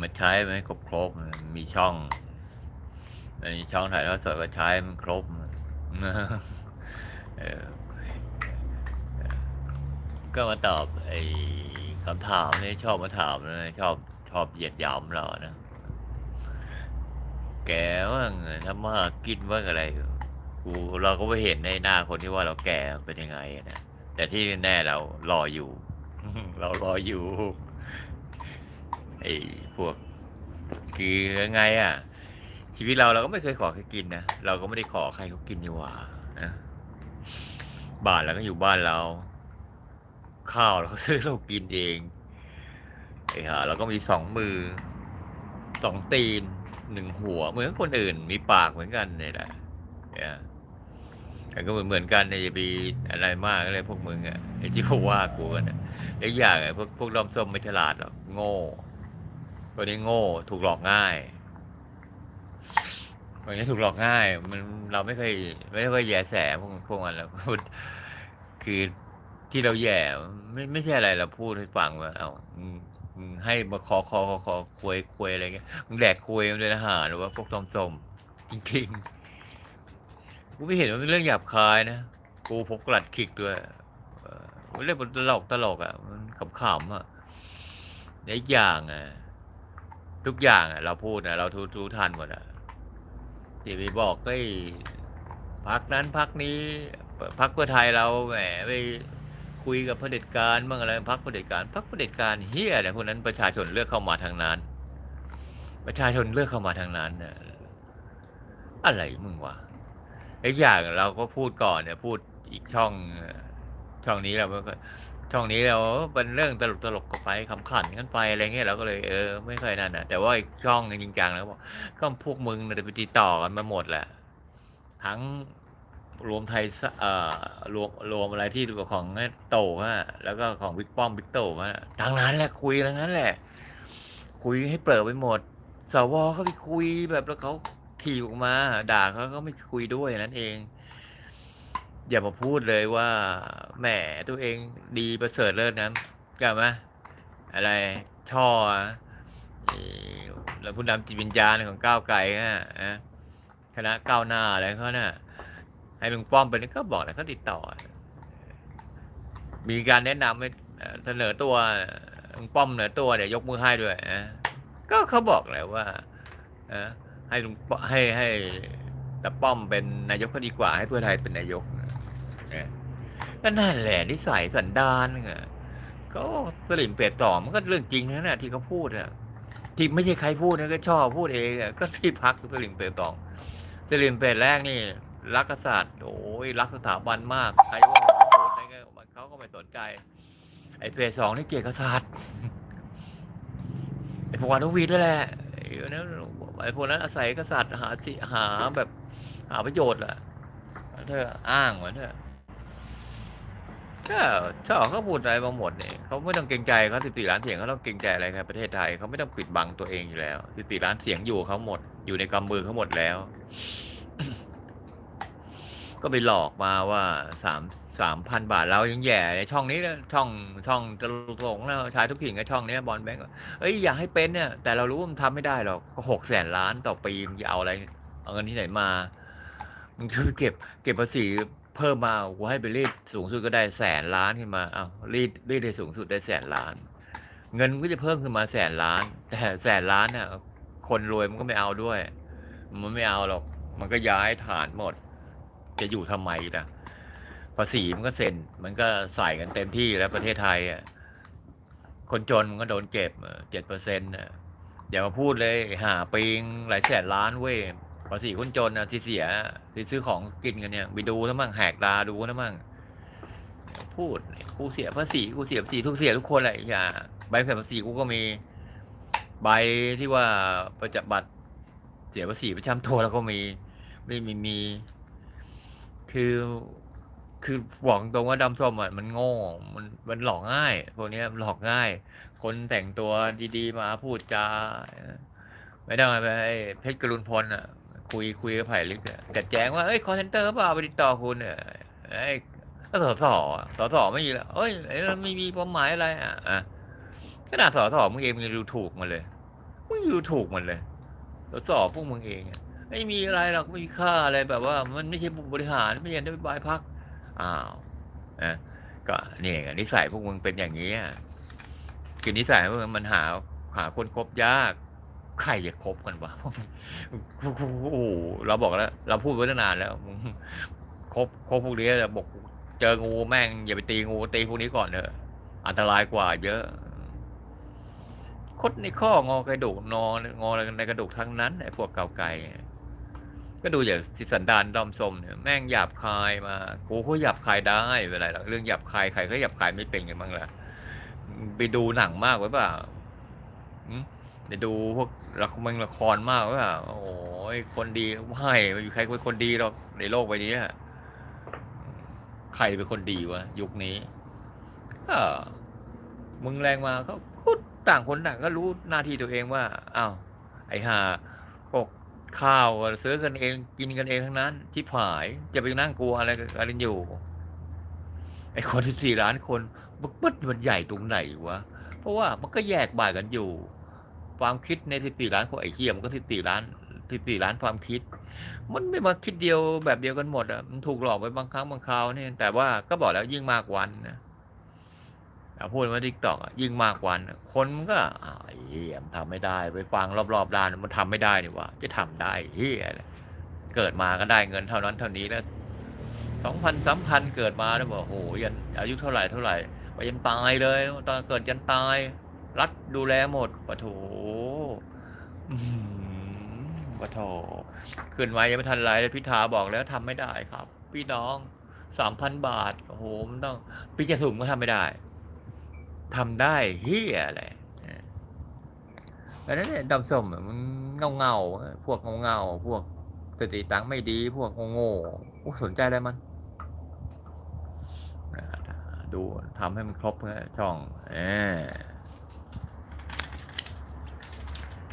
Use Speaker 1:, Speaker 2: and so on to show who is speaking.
Speaker 1: มาใช้ไหมครบครบมีช่องอันนี้ช่องถ่ายทอดสดก็ใช้มันครบก็มาตอบไอ้คำถามนี่ชอบมาถามนะชอบชอบเหยียดหยามเรานะ แกว่างทำมาหากินว่างอะไร กูเราก็ไม่เห็นในหน้าคนที่ว่าเราแก่เป็นยังไงนะแต่ที่แน่เรารออยู่ เรารออยู่ ไอ้พวกคือไงอะ ชีวิตเราเราก็ไม่เคยขอใครกินนะ เราก็ไม่ได้ขอใครเขากินนี่หว่านะบ้านเราก็อยู่บ้านเรา ข้าวเราก็ซื้อเรากินเองไอ้ห่าเราก็มีสองมือสองตีนหนึ่งหัวเหมือนคนอื่นมีปากเหมือนกันเนี่ยแหละเนี่ย แต่ก็เหมือนเหมือนกันในจะมีอะไรมากอะไรพวกมึงอะไอ้ที่เขาว่ากูกันอะไอ้อย่างอะพวกพวกดอมส้มไม่ฉลาดหรอกโง่คนนี้โง่ถูกหลอกง่ายคนนี้ถูกหลอกง่าย มันเราไม่เคยไม่เคยแย่แสพวกพวกมันแล้วคือที่เราแย่ไม่ไม่ใช่อะไรเราพูดให้ฟังว่าเอาให้มาขอขอขอขอคุยคุยอะไรเงี้ยมึงแดกคุยมันเลยนะหาหรือว่าพวกดอมส้มจริงๆ กูไม่เห็นว่าเป็นเรื่องหยาบคายนะ กูพกกลัดขิกด้วยเออมันเรื่องตลกตลกอะ มันขำๆอะในอย่างอะ ทุกอย่างอะ เราพูดนะเราทูทูทันหมดอะที่ไปบอกไอ้พักนั้นพักนี้พักเพื่อไทยเราแหมไปคุยกับเผด็จการบ้างอะไรพักเผด็จการพักเผด็จการเฮียอะไรพวกนั้นประชาชนเลือกเข้ามาทางนั้น ประชาชนเลือกเข้ามาทางนั้นน่ะอะไรมึงวะ ไอ้อย่างเราก็พูดก่อนเนี่ย พูดอีกช่องช่องนี้เราก็ช่องนี้เราเป็นเรื่องตลกตลกๆก็ไปขำขันกันไปอะไรเงี้ยเราก็เลยเออไม่เคยนั่นนะแต่ว่าอีกช่องจริงจังแล้วบอกก็พวกมึงเนี่ยไปติดต่อกันมาหมดแหละทั้งรวมไทยสเอ่อรวมรวมอะไรที่ของโตฮะแล้วก็ของบิ๊กป้อมบิ๊กโตฮะทางนั้นแหละคุยทั้งนั้นแหละ คุยให้เปิดไปหมดสวเขาไปคุยแบบแล้วเขา ถีบออกมา ด่าเขาก็ไม่คุยด้วยนั่นเอง อย่ามาพูดเลยว่าแหมตัวเองดีประเสริฐเลิศนะกลับมาอะไรช่อแล้วผู้นำจิตวิญญาณของก้าวไกลนะคณะก้าวหน้าอะไรเขาน่ะให้ลุงป้อมไปนี่ก็บอกแล้วเขาติดต่อ มีการแนะนำให้เสนอตัวลุงป้อมเสนอตัวเดี๋ยวยกมือให้ด้วยนะก็เขาบอกแล้วว่า ให้ลุงป้อมให้ให้แต่ป้อมเป็นนายกก็ดีกว่า ให้เพื่อไทยเป็นนายกเนี่ยก็นั่นแหละนิสัยสันดานไงก็สลิมเป็ดต่อมันก็เรื่องจริงนะน่ะที่เขาพูดอะที่ไม่ใช่ใครพูดนะก็ชอบพูดเองอะก็ที่พักสลิมเป็ดตองสลิมเป็ดแรกนี่ รักกษัตริย์โอ้ยรักสถาบันมากใครว่าเขาโกรธได้ไงเขาก็ไม่สนใจ ไอ้เพจสองนี่เกียดกษัตริย์ไอ้พวกวานวีนั่นแหละ อ้นั้นไอ้พวกนั้นอาศัยกษัตริย์หาสิหาแบบหาประโยชน์แหละเธออ้างเหมือนเถอะก็ชอบเขาพูดอะไรมาหมดเนี่ยเขาไม่ต้องเกรงใจเขาสิบสี่ล้านเสียงเขาต้องเกรงใจอะไรครับประเทศไทยเขาไม่ต้องปิดบังตัวเองอยู่แล้วสิบสี่ล้านเสียงอยู่เขาหมด อยู่ในกำมือเขาหมดแล้ว ก็ไปหลอกมาว่าสามสามพันบาทเรายังแย่ในช่องนี้นะช่องช่องตลกๆแล้วชายทุกผิงกับช่องนี้บอลแบงก์เอ้ยอยากให้เป็นเนี่ยแต่เรารู้ว่ามันทำไม่ได้หรอกก็หกแสนล้านต่อปีมึงจะเอาอะไรเอาเงินที่ไหนมามึงคือเก็บ เก็บภาษีเพิ่มมากูให้ไปรีดสูงสุดก็ได้แสนล้านขึ้นมาเอารีดรีดได้สูงสุดได้แสนล้าน เงินก็จะเพิ่มขึ้นมาแสนล้านแต่แสนล้านเนี่ยคนรวยมันก็ไม่เอาด้วย มันไม่เอาหรอก มันก็ย้ายฐานหมด จะอยู่ทำไมล่ะภาษีมันก็เซ็น มันก็ใส่กันเต็มที่แล้วประเทศไทยอะคนจนมันก็โดนเก็บเจ็ดเปอร์เซ็นต์อย่ามาพูดเลยหาปิงหลายแสนล้านเว้ยภาษีคนจนนะที่เสียที่ซื้อของกินกันเนี่ยไปดูนะมั่งแหกตาดูนะมั่งพูดกูเสียภาษีกูเสียภาษีทุกเสียทุกคนแหละอย่าใบเสร็จภาษีกูก็มีใบที่ว่าประจับบัตรเสียภาษีประจำตัวแล้วก็มีไม่มีมี คือคือบอกตรงว่าดำส้มอะมันโง่มันมันหลอกง่ายพวกเนี้ยหลอกง่าย คนแต่งตัวดีๆมาพูดจาไม่ได้ไปไอเพชรกรุณพลอะ คุยคุยกับไผ่ลิกอะจัดแจงว่าเอ้ยคอเซนเตอร์เปล่าไปติดต่อคุณเนี่ยไอ้ก็สอสอสอสอไม่มีแล้วเอ้ยไอ้นั่นไม่มีความหมายอะไรอะขนาดสอสอมึงเองมึงยังดูถูกมันเลยมึงดูถูกมันเลยสอสอพวกมึงเองอะ ไม่มีอะไรหรอกไม่มีค่าอะไรแบบว่า มันไม่ใช่ผู้บริหารไม่ใช่นโยบายพักอ้าวอะก็นี่ไงนิสัยพวกมึงเป็นอย่างนี้คือนิสัยพวกมึงมันหาหาคนคบยากใครจะคบกันวะโอ้เราบอกแล้ว เราพูดไว้ตั้งนานแล้วมึงคบคบพวกนี้เราบอกเจองูแม่งอย่าไปตีงูตีพวกนี้ก่อนเถอะอันตรายกว่า เยอะคดในข้องอกระดูกนอนงอในกระดูกทั้งนั้นไอ้พวกเก่าไก่ ก็ดูอย่างสิสันดานดอมสมเนี่ยแม่งหยาบคายมากูก็หยาบคายได้เวลาเรื่องหยาบคายใครก็หยาบคายไม่เป็นกันบ้างล่ะไปดูหนังมากไว้เปล่าไปดูพวกละครมึงละครมากไว้เปล่าโอ้ยคนดีไม่ไม่มีใครเป็นคนดีหรอกในโลกใบนี้ใครเป็นคนดีวะยุคนี้เออมึงแรงมาเขาก็ต่างคนต่างก็รู้หน้าที่ตัวเองว่าอ้าวไอ้ห่า ข้าวก็ซื้อกันเองกินกันเองทั้งนั้นที่ผายจะไปนั่งกลัวอะไรกันอยู่ไอ้คนที่สี่ล้านคนมันมันใหญ่ตรงไหนวะเพราะว่ามันก็แยกบ่ายกันอยู่ ความคิดในสิบสี่ล้านคนไอ้เหี้ยมันก็สิบสี่ล้านสิบสี่ล้านความคิด มันไม่มาคิดเดียวแบบเดียวกันหมดอะมันถูกหลอกไปบางครั้งบางคราวนี่แต่ว่าก็บอกแล้วยิ่งมากวันนะ พูดว่าทิกตอกยิ่งมากวัน คนมันก็อ้าวไอ้เหี้ยมทำไม่ได้ ไปฟังรอบๆด้านมันทำไม่ได้นี่วะจะทำได้เหี้ยเกิดมาก็ได้เงินเท่านั้นเท่านี้แล้วสองพันสามพันเกิดมาแล้วบอกโอ้โหยันอายุเท่าไหร่เท่าไหร่ไปยันตายเลยตอนเกิดยันตาย รัฐดูแลหมดปะโถปะโถขึ้นมายังไม่ทันไรเลยพิธาบอกแล้วทำไม่ได้ครับ พี่น้องสามพันบาทโอ้โหมันต้องพี่จะสุ่มก็ทำไม่ได้ ทำได้เฮียอะไรแต่นั้นเนี่ยดำส้มมันเงาเงาพวกเงาเงาพวกสติตังไม่ดี พวกโง่ๆโอ้สนใจอะไรมันดูทำให้มันครบช่อง เออ